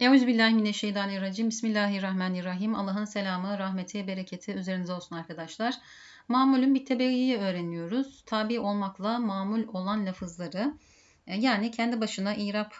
Euzubillahimineşşeytanirracim. Bismillahirrahmanirrahim. Allah'ın selamı, rahmeti, bereketi üzerinize olsun arkadaşlar. Mamulün bir öğreniyoruz. Tabi olmakla mamul olan lafızları e, yani kendi başına irap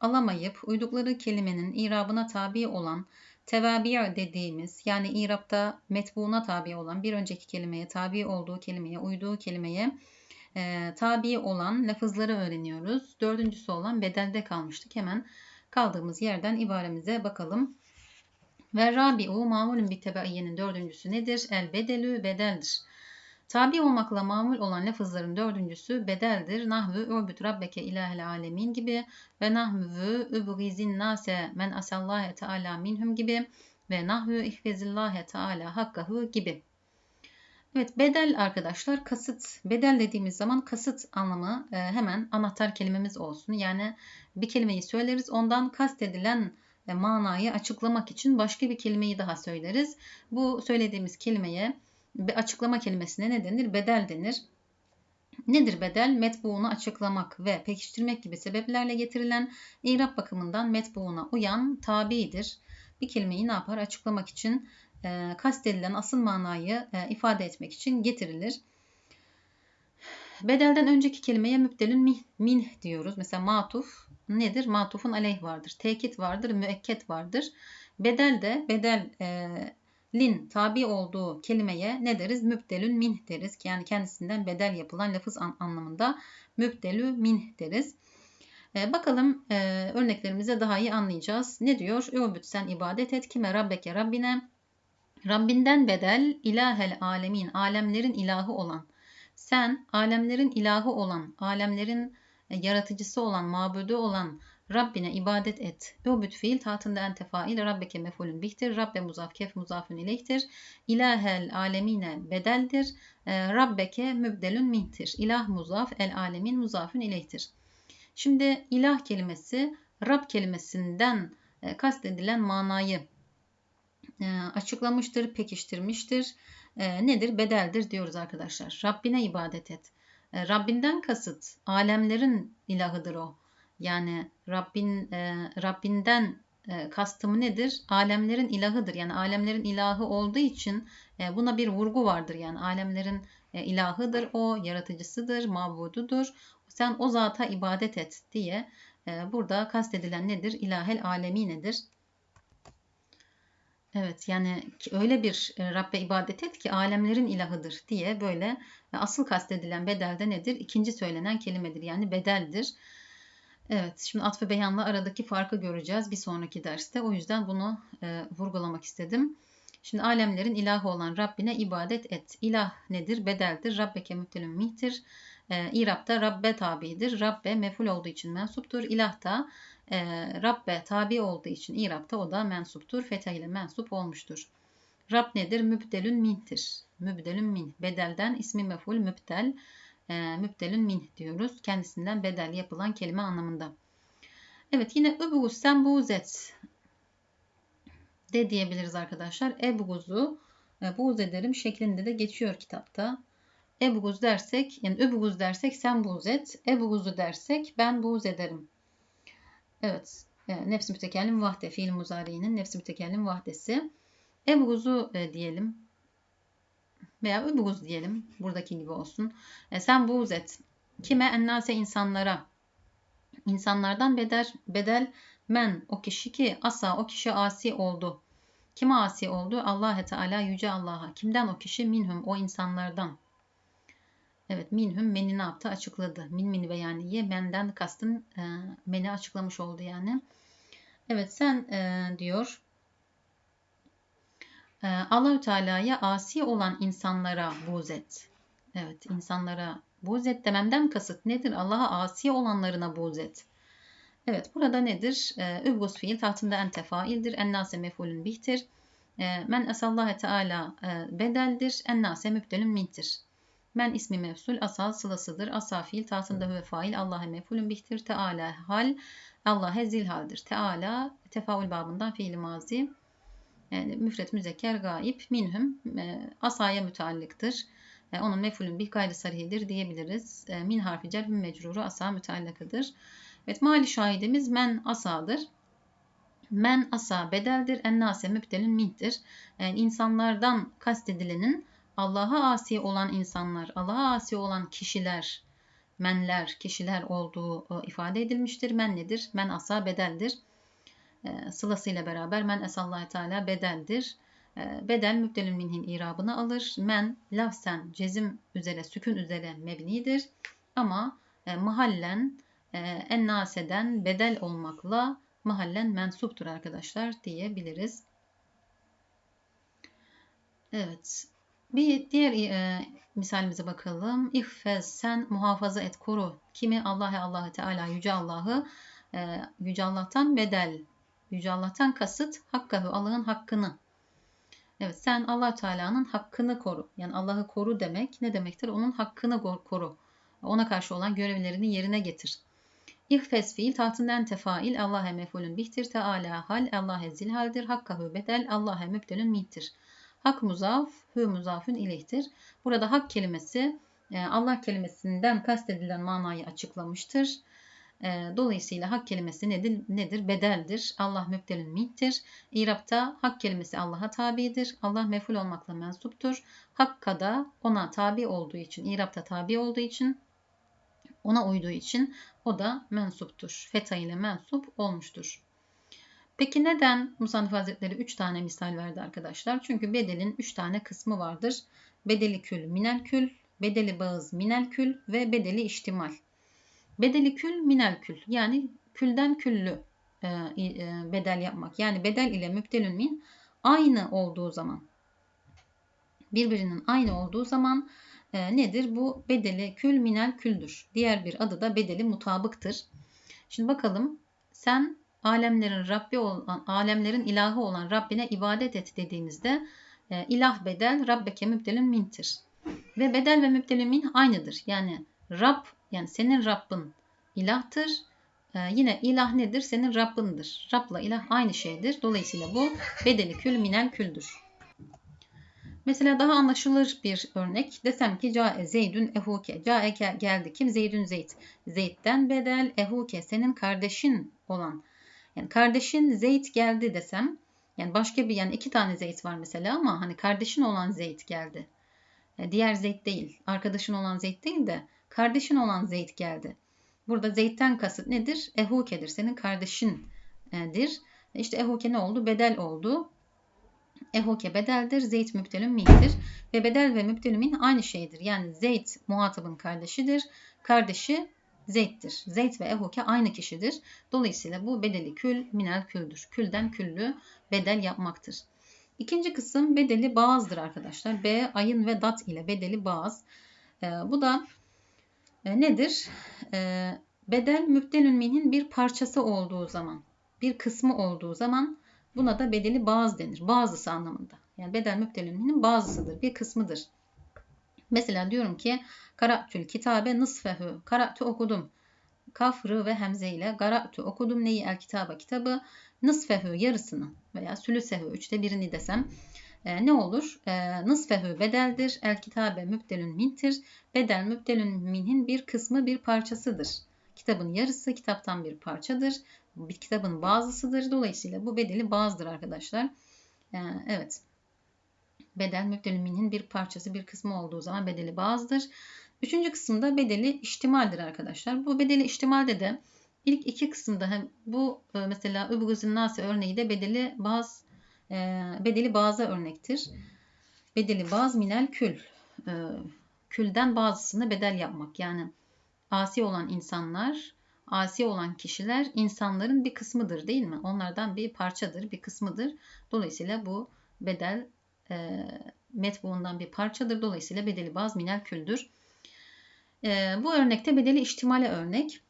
alamayıp uydukları kelimenin irabına tabi olan tevabi dediğimiz yani irapta metbuuna tabi olan bir önceki kelimeye tabi olduğu kelimeye uyduğu kelimeye e, tabi olan lafızları öğreniyoruz. Dördüncüsü olan bedelde kalmıştık. Hemen kaldığımız yerden ibaremize bakalım. Ve rabi'u mamulün bir tebaiyenin dördüncüsü nedir? El bedelü bedeldir. Tabi olmakla mamul olan lafızların dördüncüsü bedeldir. Nahvü ürbüt rabbeke ilahel alemin gibi ve nahvü übrizin nase men asallâhe teâlâ minhum gibi ve nahvü ihvezillâhe teâlâ hakkahu gibi. Evet bedel arkadaşlar kasıt. Bedel dediğimiz zaman kasıt anlamı e, hemen anahtar kelimemiz olsun. Yani bir kelimeyi söyleriz ondan kastedilen e, manayı açıklamak için başka bir kelimeyi daha söyleriz. Bu söylediğimiz kelimeye açıklama kelimesine ne denir? Bedel denir. Nedir bedel? Metbuğunu açıklamak ve pekiştirmek gibi sebeplerle getirilen irap bakımından metbuğuna uyan tabidir. Bir kelimeyi ne yapar? Açıklamak için e, kastedilen asıl manayı e, ifade etmek için getirilir. Bedelden önceki kelimeye müptelün mih, min diyoruz. Mesela matuf nedir? Matufun aleyh vardır. Tekit vardır, müekket vardır. Bedel de bedel e, lin tabi olduğu kelimeye ne deriz? Mübdelün min deriz. Yani kendisinden bedel yapılan lafız an anlamında mübdelü min deriz. E, bakalım e, örneklerimize daha iyi anlayacağız. Ne diyor? Übüt sen ibadet et kime Rabbeke Rabbine Rabbinden bedel ilahel alemin, alemlerin ilahı olan. Sen alemlerin ilahı olan, alemlerin e, yaratıcısı olan, mabudu olan Rabbine ibadet et. Übüt fiil tahtında ente fail, Rabbeke mefulün bihtir. Rabbe muzaf kef muzafün ileyhtir. İlahel alemine bedeldir. E, Rabbeke mübdelün mintir. İlah muzaf, el alemin muzafün ileyhtir. Şimdi ilah kelimesi Rab kelimesinden e, kastedilen manayı açıklamıştır, pekiştirmiştir. E, nedir? Bedeldir diyoruz arkadaşlar. Rabbine ibadet et. E, Rabbinden kasıt alemlerin ilahıdır o. Yani Rabbin Rabbinden kastımı nedir? Alemlerin ilahıdır. Yani alemlerin ilahı olduğu için buna bir vurgu vardır. Yani alemlerin ilahıdır o, yaratıcısıdır, mabududur. Sen o zata ibadet et diye burada kastedilen nedir? İlahel alemi nedir? Evet yani öyle bir e, Rabbe ibadet et ki alemlerin ilahıdır diye böyle e, asıl kastedilen bedelde nedir? İkinci söylenen kelimedir yani bedeldir. Evet şimdi atfı beyanla aradaki farkı göreceğiz bir sonraki derste. O yüzden bunu e, vurgulamak istedim. Şimdi alemlerin ilahı olan Rabbine ibadet et. İlah nedir? Bedeldir. Rabbeke müptelün mihtir. E, İrab'da Rabbe tabidir. Rabbe meful olduğu için mensuptur. İlah da e, Rabbe tabi olduğu için İrab'da o da mensuptur. Fetha ile mensup olmuştur. Rab nedir? Mübdelün mintir. Mübdelün min. Bedelden ismi meful mübdel. E, mübdelün min diyoruz. Kendisinden bedel yapılan kelime anlamında. Evet yine übüguz sen buğzet de diyebiliriz arkadaşlar. Ebguzu e, buğz ederim şeklinde de geçiyor kitapta. Ebguz dersek yani öbguz dersek sen buğz et. Ebguzu dersek ben buğz ederim. Evet. E, nefs mütekellim vahde. Fiil muzari'nin nefs mütekellim vahdesi. Ebguzu e, diyelim. Veya öbguz diyelim. Buradaki gibi olsun. E, sen buğz et. Kime? Ennase insanlara. İnsanlardan bedel, bedel men o kişi ki asa o kişi asi oldu. Kime asi oldu? Allah Teala yüce Allah'a. Kimden o kişi? Minhum o insanlardan. Evet minhum meni ne yaptı? Açıkladı. Min mini ve yani ye benden kastım e, meni açıklamış oldu yani. Evet sen e, diyor e, Allahü Teala'ya asi olan insanlara buğz et. Evet insanlara buğz et dememden kasıt nedir? Allah'a asi olanlarına buğz et. Evet burada nedir? E, Übgus fiil tahtında ente faildir. Ennase mefulün bihtir. E, men esallâhe teâlâ e, bedeldir. Ennase mübdelün mintir. Men ismi mevsul asal sılasıdır. Asa fiil tahtında ve fail Allah'a mefulün bihtir. Teala hal Allah'a zilhaldir. Teala tefaül babından fiil mazi. Yani müfret müzekker gaib minhum e, asaya müteallıktır. E, onun mefulün bih gayri sarihidir diyebiliriz. E, min harfi cerhüm mecruru asa müteallakıdır. Evet mali şahidimiz men asadır. Men asa bedeldir, ennase mübdelün minhtir. Yani insanlardan kastedilenin Allah'a asi olan insanlar, Allah'a asi olan kişiler, menler, kişiler olduğu e, ifade edilmiştir. Men nedir? Men asa bedeldir. E, Sılasıyla beraber men esallahi teala bedeldir. E, bedel mübdelün minhin irabını alır. Men lafsen cezim üzere, sükun üzere mebnidir. Ama mahallen ennaseden bedel olmakla mahallen mensuptur arkadaşlar diyebiliriz. Evet. Bir diğer e, misalimize bakalım. İhfez sen muhafaza et koru. Kimi Allah'ı Allah'ı Teala Yüce Allah'ı e, Yüce Allah'tan bedel. Yüce Allah'tan kasıt hakkahu Allah'ın hakkını. Evet sen Allah Teala'nın hakkını koru. Yani Allah'ı koru demek ne demektir? Onun hakkını koru. Ona karşı olan görevlerini yerine getir. İhfes fiil tahtından tefail Allah'e mefulün bihtir teala hal Allah'e zilhaldir hakkahu bedel Allah'e mübdelün mihtir. Hak muzaf, hü muzafün ileyhtir. Burada hak kelimesi e, Allah kelimesinden kastedilen manayı açıklamıştır. E, dolayısıyla hak kelimesi nedir? nedir? Bedeldir. Allah mübdelün mihtir. İrab'ta hak kelimesi Allah'a tabidir. Allah meful olmakla mensuptur. Hakka da ona tabi olduğu için, İrab'ta tabi olduğu için, ona uyduğu için o da mensuptur. Feta ile mensup olmuştur. Peki neden Musannif Hazretleri 3 tane misal verdi arkadaşlar? Çünkü bedelin 3 tane kısmı vardır. Bedeli kül, minel kül, bedeli bağız, minel kül ve bedeli iştimal. Bedeli kül, minel kül. Yani külden küllü e, e, bedel yapmak. Yani bedel ile mübdelün min aynı olduğu zaman birbirinin aynı olduğu zaman e, nedir? Bu bedeli kül minel küldür. Diğer bir adı da bedeli mutabıktır. Şimdi bakalım sen alemlerin Rabbi olan, alemlerin ilahı olan Rabbine ibadet et dediğimizde e, ilah bedel, Rabbeke mübdelin mintir. Ve bedel ve mübdelin min aynıdır. Yani Rab, yani senin Rabbin ilahtır. E, yine ilah nedir? Senin Rabbindir. Rab'la ilah aynı şeydir. Dolayısıyla bu bedeli kül minel küldür. Mesela daha anlaşılır bir örnek. Desem ki Cae Zeydün Ehuke. Cae geldi. Kim? Zeydün Zeyd. Zeyd'den bedel Ehuke. Senin kardeşin olan. Yani kardeşin Zeyd geldi desem. Yani başka bir yani iki tane Zeyd var mesela ama hani kardeşin olan Zeyd geldi. Yani diğer Zeyd değil. Arkadaşın olan Zeyd değil de kardeşin olan Zeyd geldi. Burada Zeyd'den kasıt nedir? Ehuke'dir. Senin kardeşindir. İşte Ehuke ne oldu? Bedel oldu. Ehoke bedeldir. Zeyd mübdelün mindir. Ve bedel ve mübdelün min aynı şeydir. Yani Zeyd muhatabın kardeşidir. Kardeşi Zeyd'dir. Zeyd ve ehoke aynı kişidir. Dolayısıyla bu bedeli kül minel küldür. Külden küllü bedel yapmaktır. İkinci kısım bedeli bazdır arkadaşlar. B, ayın ve dat ile bedeli baz. E, bu da e, nedir? E, bedel mübdelün minin bir parçası olduğu zaman, bir kısmı olduğu zaman Buna da bedeli bazı denir. Bazısı anlamında. Yani bedel müptelinin bazısıdır, bir kısmıdır. Mesela diyorum ki karatül kitabe nısfehu. Karatü okudum. Kaf, rı ve hemze ile garatü okudum neyi el kitaba kitabı nısfehu yarısını veya sülüsehu üçte birini desem e, ne olur? E, nısfehu bedeldir. El kitabe mübdelün mintir. Bedel mübdelün minhin bir kısmı bir parçasıdır. Kitabın yarısı kitaptan bir parçadır bir kitabın bazısıdır. Dolayısıyla bu bedeli bazıdır arkadaşlar. Ee, evet. Bedel müpteliminin bir parçası, bir kısmı olduğu zaman bedeli bazıdır. Üçüncü kısımda bedeli ihtimaldir arkadaşlar. Bu bedeli ihtimalde de ilk iki kısımda hem bu e, mesela Übgüzün Nasi örneği de bedeli baz e, bedeli bazı örnektir. Bedeli baz minel kül. E, külden bazısını bedel yapmak. Yani asi olan insanlar asi olan kişiler insanların bir kısmıdır değil mi? Onlardan bir parçadır, bir kısmıdır. Dolayısıyla bu bedel e, metbuğundan bir parçadır. Dolayısıyla bedeli baz minel küldür. E, bu örnekte bedeli ihtimale örnek.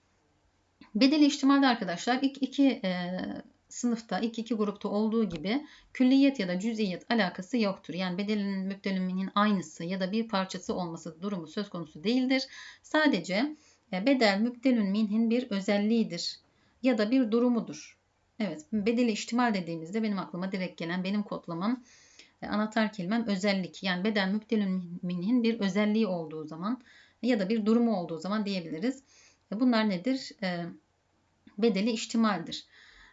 Bedeli ihtimalde arkadaşlar ilk iki e, sınıfta, ilk iki grupta olduğu gibi külliyet ya da cüz'iyet alakası yoktur. Yani bedelinin müptelüminin aynısı ya da bir parçası olması durumu söz konusu değildir. Sadece bedel mübdelün minhin bir özelliğidir ya da bir durumudur. Evet, bedeli ihtimal dediğimizde benim aklıma direkt gelen benim kodlamam e, anahtar kelimem özellik. Yani bedel mübdelün minhin bir özelliği olduğu zaman ya da bir durumu olduğu zaman diyebiliriz. E, bunlar nedir? E, bedeli ihtimaldir.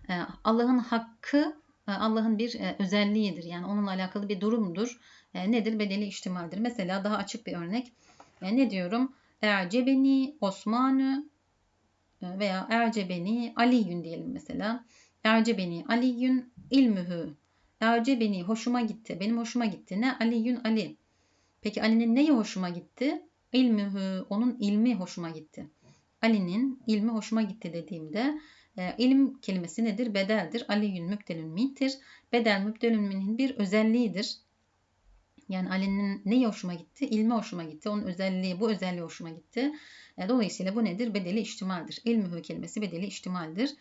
E, Allah'ın hakkı e, Allah'ın bir e, özelliğidir. Yani onunla alakalı bir durumdur. E, nedir? Bedeli ihtimaldir. Mesela daha açık bir örnek. E, ne diyorum? Ercebeni Osmanü e, veya Ercebeni Aliyün diyelim mesela. Ercebeni Aliyün ilmühü. Ercebeni hoşuma gitti. Benim hoşuma gitti. Ne? Aliyün Ali. Peki Ali'nin neyi hoşuma gitti? İlmühü. Onun ilmi hoşuma gitti. Ali'nin ilmi hoşuma gitti dediğimde e, ilim kelimesi nedir? Bedeldir. Aliyün mübdelün mintir. Bedel mübdelün minin bir özelliğidir. Yani Ali'nin neyi hoşuma gitti? İlmi hoşuma gitti. Onun özelliği, bu özelliği hoşuma gitti. E, dolayısıyla bu nedir? Bedeli ihtimaldir. İlmühü kelimesi bedeli ihtimaldir.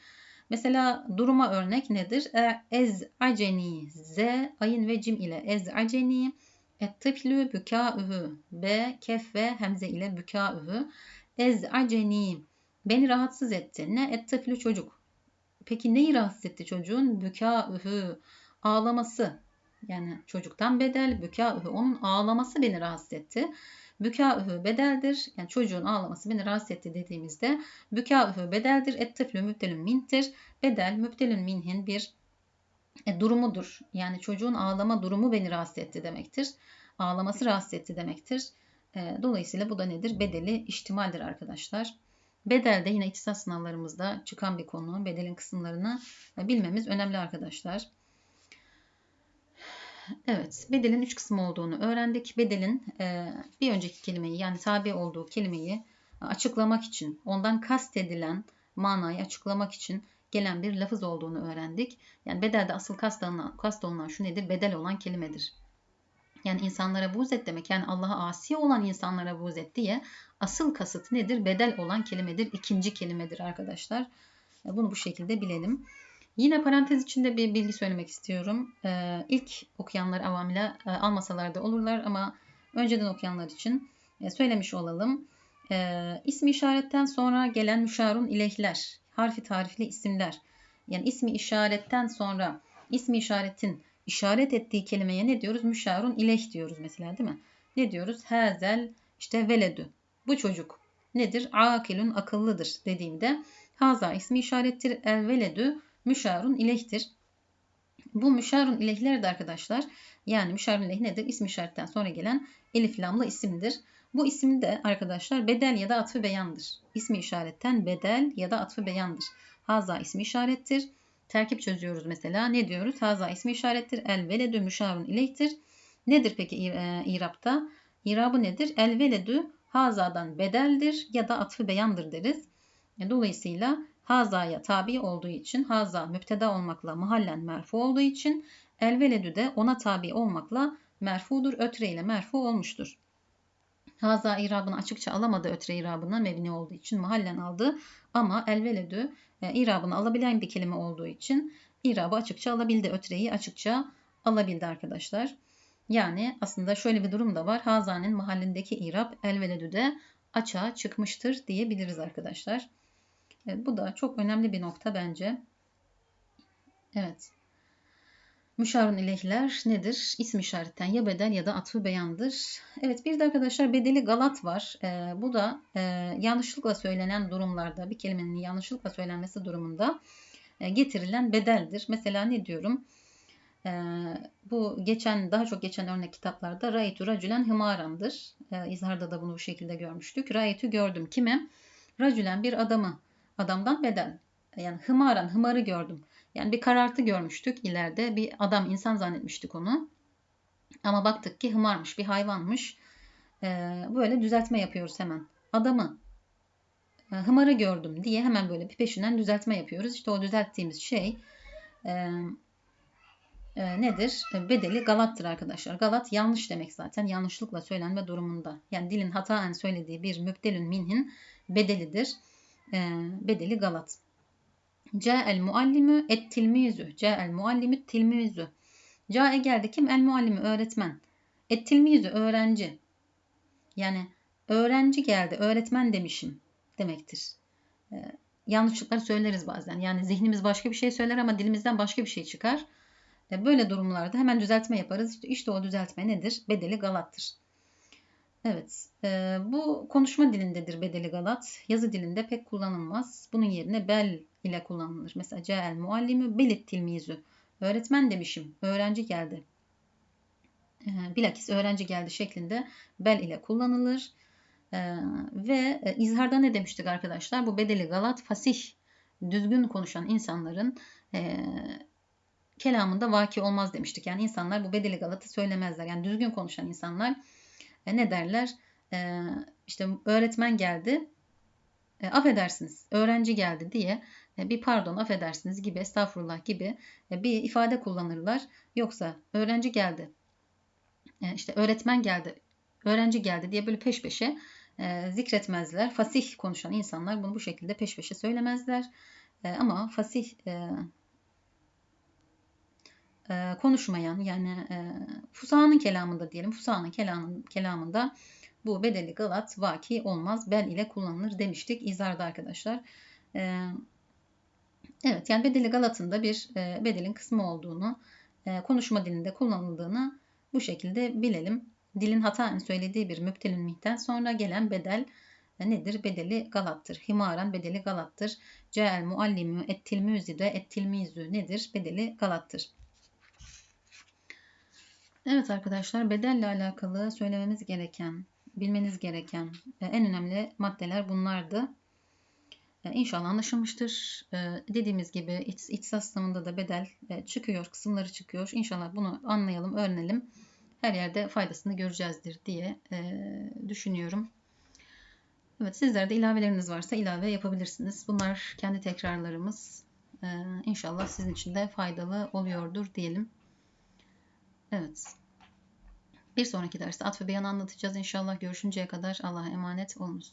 Mesela duruma örnek nedir? E, ez aceni, z, ayın ve cim ile ez aceni, et tıflü bükâühü, b, kef ve hemze ile bükâühü, ez aceni, beni rahatsız etti. Ne? Et tıflü çocuk. Peki neyi rahatsız etti çocuğun? Bükâühü, ağlaması. Yani çocuktan bedel, bükâühü, onun ağlaması beni rahatsız etti. Bükâühü bedeldir. Yani çocuğun ağlaması beni rahatsız etti dediğimizde bükâühü bedeldir. Ettiflü mübdelün mintir. Bedel mübdelün minhin bir e, durumudur. Yani çocuğun ağlama durumu beni rahatsız etti demektir. Ağlaması rahatsız etti demektir. E, dolayısıyla bu da nedir? Bedeli ihtimaldir arkadaşlar. Bedel de yine iktisat sınavlarımızda çıkan bir konu. Bedelin kısımlarını e, bilmemiz önemli arkadaşlar. Evet, bedelin üç kısmı olduğunu öğrendik. Bedelin e, bir önceki kelimeyi yani tabi olduğu kelimeyi açıklamak için, ondan kastedilen manayı açıklamak için gelen bir lafız olduğunu öğrendik. Yani bedelde asıl kast olunan, kast olunan şu nedir? Bedel olan kelimedir. Yani insanlara buğz et demek. Yani Allah'a asi olan insanlara buğz et diye asıl kasıt nedir? Bedel olan kelimedir. İkinci kelimedir arkadaşlar. Bunu bu şekilde bilelim. Yine parantez içinde bir bilgi söylemek istiyorum. Ee, ilk okuyanlar avamla e, almasalar da olurlar ama önceden okuyanlar için e, söylemiş olalım. E, ismi işaretten sonra gelen müşarun ilehler, harfi tarifli isimler. Yani ismi işaretten sonra ismi işaretin işaret ettiği kelimeye ne diyoruz? Müşarun ileh diyoruz mesela değil mi? Ne diyoruz? Hazel işte veledü. Bu çocuk nedir? Akilun akıllıdır dediğimde haza ismi işarettir. El veledü müşarun ilehtir. Bu müşarun ilehler de arkadaşlar yani müşarun ileh nedir? İsim işaretten sonra gelen elif lamlı isimdir. Bu isim de arkadaşlar bedel ya da atfı beyandır. İsmi işaretten bedel ya da atfı beyandır. Haza ismi işarettir. Terkip çözüyoruz mesela. Ne diyoruz? Haza ismi işarettir. El veledü müşarun ilehtir. Nedir peki e, İrab'da? İrabı nedir? El veledü hazadan bedeldir ya da atfı beyandır deriz. Dolayısıyla hazaya tabi olduğu için haza müpteda olmakla mahallen merfu olduğu için elveledü de ona tabi olmakla merfudur. Ötre ile merfu olmuştur. Haza irabını açıkça alamadı ötre irabına mebni olduğu için mahallen aldı ama elveledü e, irabını alabilen bir kelime olduğu için irabı açıkça alabildi. Ötreyi açıkça alabildi arkadaşlar. Yani aslında şöyle bir durum da var. Haza'nın mahallindeki irab elveledü de açığa çıkmıştır diyebiliriz arkadaşlar. Evet, bu da çok önemli bir nokta bence. Evet. Müşarun ilehler nedir? İsim işaretten ya bedel ya da atfı beyandır. Evet bir de arkadaşlar bedeli galat var. Ee, bu da e, yanlışlıkla söylenen durumlarda bir kelimenin yanlışlıkla söylenmesi durumunda e, getirilen bedeldir. Mesela ne diyorum? E, bu geçen daha çok geçen örnek kitaplarda Raytu racülen hımarandır. E, İzhar'da da bunu bu şekilde görmüştük. Raytu gördüm. Kime? Racülen bir adamı adamdan bedel. Yani hımaran, hımarı gördüm. Yani bir karartı görmüştük ileride. Bir adam, insan zannetmiştik onu. Ama baktık ki hımarmış, bir hayvanmış. Ee, böyle düzeltme yapıyoruz hemen. Adamı, e, hımarı gördüm diye hemen böyle bir peşinden düzeltme yapıyoruz. İşte o düzelttiğimiz şey e, e, nedir? Bedeli galattır arkadaşlar. Galat yanlış demek zaten. Yanlışlıkla söylenme durumunda. Yani dilin hataen söylediği bir mübdelün minhin bedelidir. Ee, bedeli galat. Ca'el muallimü et tilmizü. Ca'el muallimü tilmizü. Ca'e geldi kim? El muallimi öğretmen. Et tilmizü öğrenci. Yani öğrenci geldi, öğretmen demişim demektir. Ee, yanlışlıklar söyleriz bazen. Yani zihnimiz başka bir şey söyler ama dilimizden başka bir şey çıkar. Ee, böyle durumlarda hemen düzeltme yaparız. İşte, işte o düzeltme nedir? Bedeli galattır. Evet, e, bu konuşma dilindedir bedeli galat. Yazı dilinde pek kullanılmaz. Bunun yerine bel ile kullanılır. Mesela ce'el muallimü belit tilmizü. Öğretmen demişim. Öğrenci geldi. E, bilakis öğrenci geldi şeklinde bel ile kullanılır. E, ve e, izharda ne demiştik arkadaşlar? Bu bedeli galat fasih düzgün konuşan insanların e, kelamında vaki olmaz demiştik. Yani insanlar bu bedeli galatı söylemezler. Yani düzgün konuşan insanlar e, ne derler? E, işte öğretmen geldi, e, affedersiniz, öğrenci geldi diye e, bir pardon, affedersiniz gibi, estağfurullah gibi e, bir ifade kullanırlar. Yoksa öğrenci geldi, e, işte öğretmen geldi, öğrenci geldi diye böyle peş peşe e, zikretmezler. Fasih konuşan insanlar bunu bu şekilde peş peşe söylemezler. E, ama fasih e, e, konuşmayan yani e, fusahanın kelamında diyelim kelamın, kelamında bu bedeli galat vaki olmaz bel ile kullanılır demiştik izarda arkadaşlar. E, evet yani bedeli galatın da bir e, bedelin kısmı olduğunu e, konuşma dilinde kullanıldığını bu şekilde bilelim. Dilin hataen söylediği bir müptelin mihten sonra gelen bedel e, nedir? Bedeli galattır. Himaran bedeli galattır. Ce'el muallimü ettilmüzi de ettilmizü nedir? Bedeli galattır. Evet arkadaşlar bedelle alakalı söylememiz gereken, bilmeniz gereken e, en önemli maddeler bunlardı. E, inşallah anlaşılmıştır. E, dediğimiz gibi iç, ihtisas sınavında da bedel çıkıyor, kısımları çıkıyor. İnşallah bunu anlayalım, öğrenelim. Her yerde faydasını göreceğizdir diye düşünüyorum. Evet sizler de ilaveleriniz varsa ilave yapabilirsiniz. Bunlar kendi tekrarlarımız. İnşallah sizin için de faydalı oluyordur diyelim. Evet. Bir sonraki derste atfı beyan anlatacağız inşallah. Görüşünceye kadar Allah'a emanet olunuz.